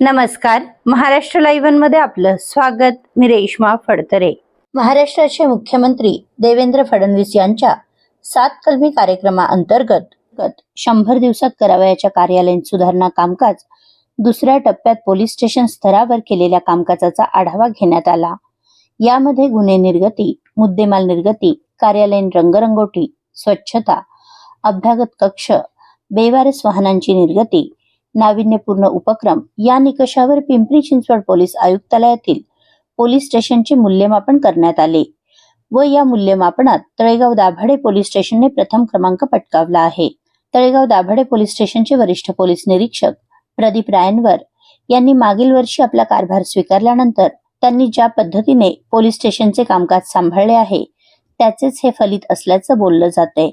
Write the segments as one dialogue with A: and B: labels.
A: नमस्कार. महाराष्ट्र लाईव्हमध्ये आपलं स्वागत. मी रेश्मा फडतरे. महाराष्ट्राचे मुख्यमंत्री देवेंद्र फडणवीस यांच्या सात कलमी कार्यक्रमाअंतर्गत गत शंभर दिवसात करावयाच्या कार्यालयीन सुधारणा कामकाज दुसऱ्या टप्प्यात पोलीस स्टेशन स्तरावर केलेल्या कामकाजाचा आढावा घेण्यात आला. यामध्ये गुन्हे निर्गती मुद्देमाल निर्गती कार्यालयीन रंगरंगोटी स्वच्छता अभ्यागत कक्ष बेवारस वाहनांची निर्गती नाविन्यपूर्ण उपक्रम या निकषावर पिंपरी चिंचवड पोलीस आयुक्तालयातील पोलीस स्टेशनचे मूल्यमापन करण्यात आले व या मूल्यमापनात तळेगाव दाभाडे पोलीस स्टेशनने प्रथम क्रमांक पटकावला आहे. तळेगाव दाभाडे पोलीस स्टेशनचे वरिष्ठ पोलीस निरीक्षक प्रदीप रायनवर यांनी मागील वर्षी आपला कारभार स्वीकारल्यानंतर त्यांनी ज्या पद्धतीने पोलीस स्टेशनचे कामकाज सांभाळले आहे त्याचेच हे फलित असल्याचं बोललं जाते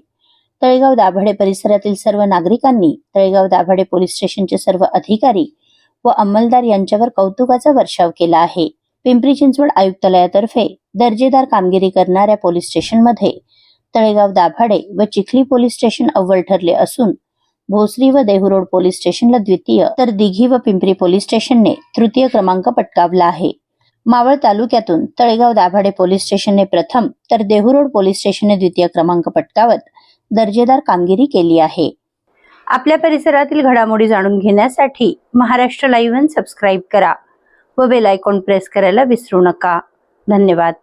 A: तळेगाव दाभाडे परिसरातील सर्व नागरिकांनी तळेगाव दाभाडे पोलीस स्टेशनचे सर्व अधिकारी व अंमलदार यांच्यावर कौतुकाचा वर्षाव केला आहे. पिंपरी चिंचवड आयुक्तालयातर्फे दर्जेदार कामगिरी करणाऱ्या पोलीस स्टेशनमध्ये तळेगाव दाभाडे व चिखली पोलीस स्टेशन अव्वल ठरले असून भोसरी व देहुरोड पोलीस स्टेशनला द्वितीय तर दिघी व पिंपरी पोलीस स्टेशनने तृतीय क्रमांक पटकावला आहे. मावळ तालुक्यातून तळेगाव दाभाडे पोलीस स्टेशनने प्रथम तर देहुरोड पोलीस स्टेशनने द्वितीय क्रमांक पटकावत दर्जेदार कामगिरी केली आहे. आपल्या परिसरातील घडामोडी जाणून घेण्यासाठी महाराष्ट्र लाईव्ह सबस्क्राईब करा व बेल आयकॉन प्रेस करायला विसरू नका. धन्यवाद.